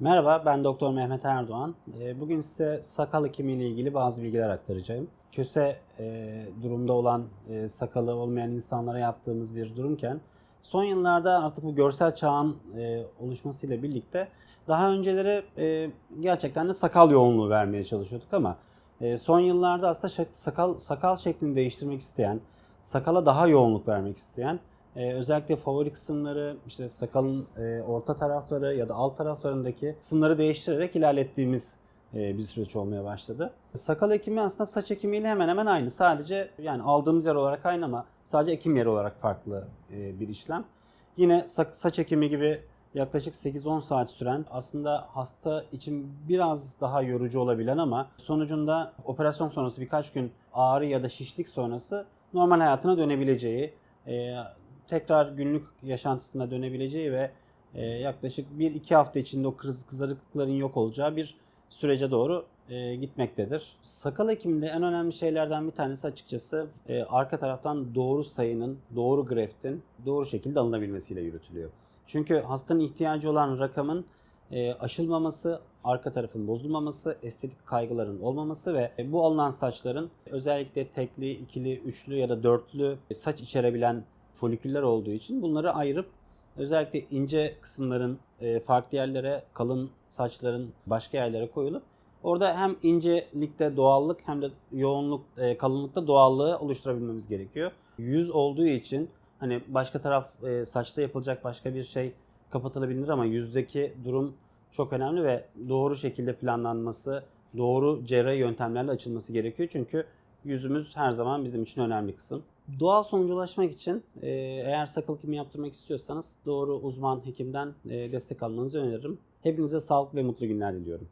Merhaba, ben Doktor Mehmet Erdoğan. Ee, Bugün size sakal ekimi ile ilgili bazı bilgiler aktaracağım. Köse e, durumda olan, e, sakalı olmayan insanlara yaptığımız bir durumken, son yıllarda artık bu görsel çağın e, oluşmasıyla birlikte daha önceleri gerçekten de sakal yoğunluğu vermeye çalışıyorduk ama son yıllarda aslında sakal sakal şeklini değiştirmek isteyen, sakala daha yoğunluk vermek isteyen ee, özellikle favori kısımları, işte sakalın e, orta tarafları ya da alt taraflarındaki kısımları değiştirerek ilerlettiğimiz e, bir süreç olmaya başladı. Sakal ekimi aslında saç ekimiyle hemen hemen aynı. Sadece yani aldığımız yer olarak aynı ama sadece ekim yeri olarak farklı e, bir işlem. Yine sa- saç ekimi gibi yaklaşık 8-10 saat süren aslında hasta için biraz daha yorucu olabilen ama sonucunda operasyon sonrası birkaç gün ağrı ya da şişlik sonrası normal hayatına dönebileceği, e, tekrar günlük yaşantısına dönebileceği ve e, yaklaşık 1-2 hafta içinde o kız, kızarıklıkların yok olacağı bir sürece doğru e, gitmektedir. Sakal ekiminde en önemli şeylerden bir tanesi açıkçası e, arka taraftan doğru sayının, doğru greftin doğru şekilde alınabilmesiyle yürütülüyor. Çünkü hastanın ihtiyacı olan rakamın e, aşılmaması, arka tarafın bozulmaması, estetik kaygıların olmaması ve bu alınan saçların özellikle tekli, ikili, üçlü ya da dörtlü saç içerebilen foliküller olduğu için bunları ayırıp özellikle ince kısımların e, farklı yerlere, kalın saçların başka yerlere koyulup orada hem incelikte doğallık hem de yoğunluk, e, kalınlıkta doğallığı oluşturabilmemiz gerekiyor. Yüz olduğu için hani başka taraf e, saçta yapılacak başka bir şey kapatılabilir ama yüzdeki durum çok önemli ve doğru şekilde planlanması, doğru cerrahi yöntemlerle açılması gerekiyor. Çünkü yüzümüz her zaman bizim için önemli kısım. Doğal sonuca ulaşmak için e, eğer sakal ekimi yaptırmak istiyorsanız doğru uzman hekimden e, destek almanızı öneririm. Hepinize sağlık ve mutlu günler diliyorum.